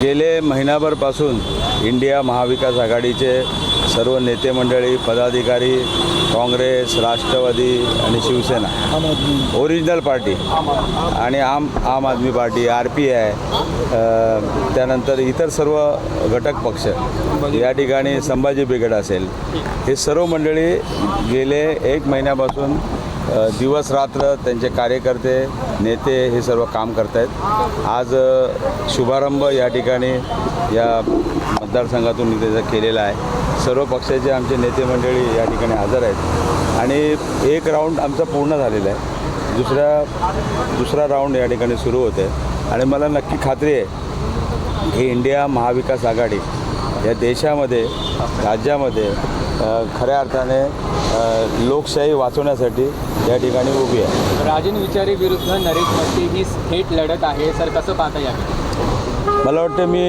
गेले महिनाभरपासून इंडिया महाविकास आघाडीचे सर्व नेते मंडळी पदाधिकारी काँग्रेस राष्ट्रवादी आणि शिवसेना ओरिजिनल पार्टी आणि Aam Aam Aadmi party R P I त्यानंतर इतर सर्व घटक पक्ष या ठिकाणी संभाजी ब्रिगेड असेल हे सर्व मंडळी गेले एक महिन्यापासून दिवस रात्र त्यांचे कार्यकर्ते नेते हे सर्व काम करत आहेत आज शुभारंभ या ठिकाणी या मतदारसंघातून त्याचा केलेला आहे. सर्व पक्षाचे आमचे नेते मंडळी या ठिकाणी हजर आहेत. आणि एक राऊंड आमचा पूर्ण झालेला आहे. दुसऱ्या दुसरा राऊंड या ठिकाणी सुरू होते आणि मला नक्की खात्री आहे की इंडिया महाविकास आघाडी या देशामध्ये राज्यामध्ये खऱ्या अर्थाने लोकशाही वाचवण्यासाठी या ठिकाणी उभी आहे. राजन विचारे विरुद्ध नरेश मस्के ही थेट लढत आहे. सर कसं पाहता यावे? मला वाटतं मी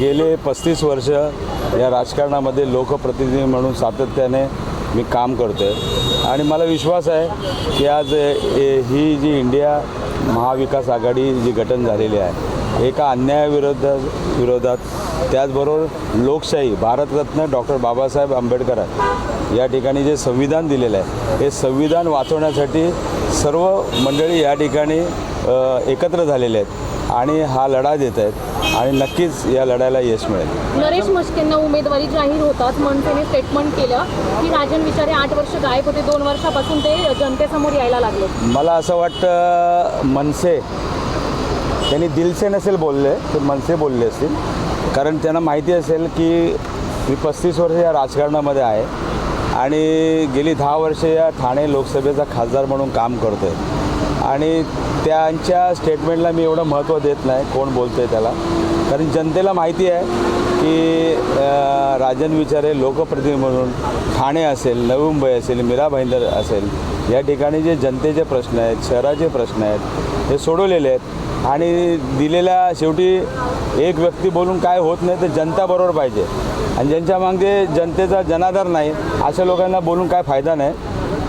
गेले पस्तीस वर्ष या राजकारणामध्ये लोकप्रतिनिधी म्हणून सातत्याने मी काम करतो आहे आणि मला विश्वास आहे की आज ए, ही जी इंडिया महाविकास आघाडी जी गठन झालेली आहे एका अन्यायाविरोध विरोधात त्याचबरोबर लोकशाही भारतरत्न डॉक्टर बाबासाहेब आंबेडकर या ठिकाणी जे संविधान दिलेलं आहे हे संविधान वाचवण्यासाठी सर्व मंडळी या ठिकाणी एकत्र झालेले आहेत. आणि हा लढा देत आहेत. आणि नक्कीच या लढ्याला यश मिळेल. नरेश म्हस्केंना उमेदवारी जाहीर होतात मनसेने स्टेटमेंट केलं की राजन विचारे आठ वर्ष गायब होते. दोन वर्षापासून ते जनतेसमोर यायला लागले. मला असं वाटतं मनसे त्यांनी दिलसे नसेल बोलले ते मनसे बोलले असतील. कारण त्यांना माहिती असेल की मी पस्तीस वर्ष या राजकारणामध्ये आहे. आणि गेली दहा वर्ष या ठाणे लोकसभेचा खासदार म्हणून काम करतो आहे आणि त्यांच्या स्टेटमेंटला मी एवढं महत्त्व देत नाही कोण बोलतं आहे त्याला. कारण जनतेला माहिती आहे की राजन विचारे लोकप्रतिनिधी म्हणून ठाणे असेल नवी मुंबई असेल मीरा भाईंदर असेल या ठिकाणी जे जनतेचे प्रश्न आहेत शहराचे प्रश्न आहेत हे सोडवलेले आहेत. आणि दिलेल्या शेवटी एक व्यक्ती बोलून काय होत नाही तर जनता बरोबर पाहिजे. आणि ज्यांच्या मागे जनतेचा जनाधार नाही अशा लोकांना बोलून काय फायदा नाही.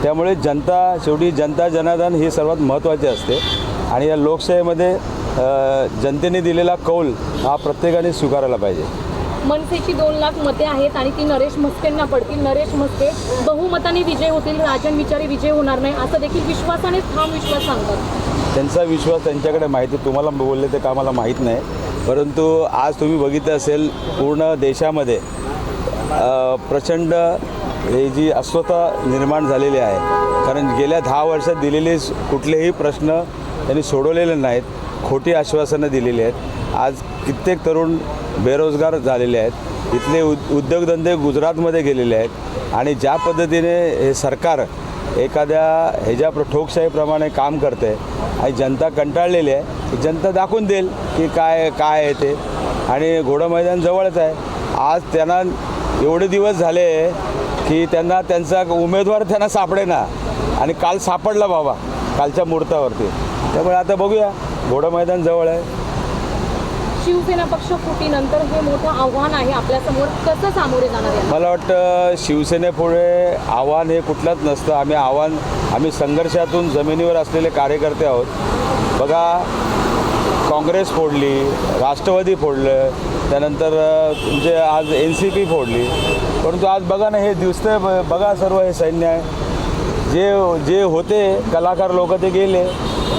त्यामुळे जनता शेवटी जनता जनाधार ही सर्वात महत्त्वाची असते. आणि या लोकशाहीमध्ये जनतेने दिलेला कौल हा प्रत्येकाने स्वीकारायला पाहिजे. मनसेची दोन लाख मते आहेत आणि ती नरेश म्हस्केंना पडतील. नरेश म्हस्के बहुमताने विजय होतील राजन विचारे विजय होणार नाही असं देखील विश्वासाने ठाम विश्वास सांगतात. त्यांचा विश्वास त्यांच्याकडे माहिती तुम्हाला बोलले ते का मला माहीत नाही. परंतु आज तुम्ही बघितलं असेल पूर्ण देशामध्ये प्रचंड हे जी अस्वता निर्माण झालेली आहे कारण गेल्या दहा वर्षात दिलेले कुठलेही प्रश्न त्यांनी सोडवलेले नाहीत खोटी आश्वासनं दिलेली आहेत. आज कित्येक तरुण बेरोजगार झालेले आहेत. इथले उद उद्योगधंदे गुजरातमध्ये गेलेले आहेत. आणि ज्या पद्धतीने हे सरकार एखाद्या ह्याच्या प्र ठोकशाहीप्रमाणे काम करते आणि जनता कंटाळलेली आहे जनता दाखवून देईल की काय काय आहे ते. आणि घोडं मैदान जवळच आहे. आज त्यांना एवढे दिवस झाले की त्यांना त्यांचा उमेदवार त्यांना सापडेना. आणि काल सापडला बाबा कालच्या मुहूर्तावरती. त्यामुळे आता बघूया घोडं मैदान जवळ आहे. शिवसेना पक्ष फुटीनंतर हे मोठं आव्हान आहे आपल्यासमोर. कसं सामोरे जाणार आहे मला वाटतं शिवसेनेपुढे आव्हान हे कुठलंच नसतं. आम्ही आव्हान आम्ही संघर्षातून जमिनीवर असलेले कार्यकर्ते आहोत. बघा काँग्रेस फोडली राष्ट्रवादी फोडलं त्यानंतर तुमचे म्हणजे आज एन सी पी फोडली. परंतु आज बघा ना हे दिसतंय बघा सर्व हे सैन्य आहे. जे जे होते कलाकार लोक ते गेले.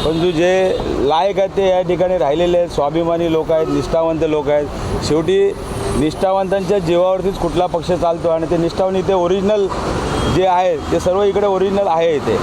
परंतु जे लायक आहेत ते या ठिकाणी राहिलेले आहेत. स्वाभिमानी लोक आहेत निष्ठावंत लोक आहेत. शेवटी निष्ठावंतांच्या जीवावरतीच कुठला पक्ष चालतो आणि ते निष्ठावंत इथे ओरिजिनल जे आहे ते सर्व इकडे ओरिजिनल आहे इथे.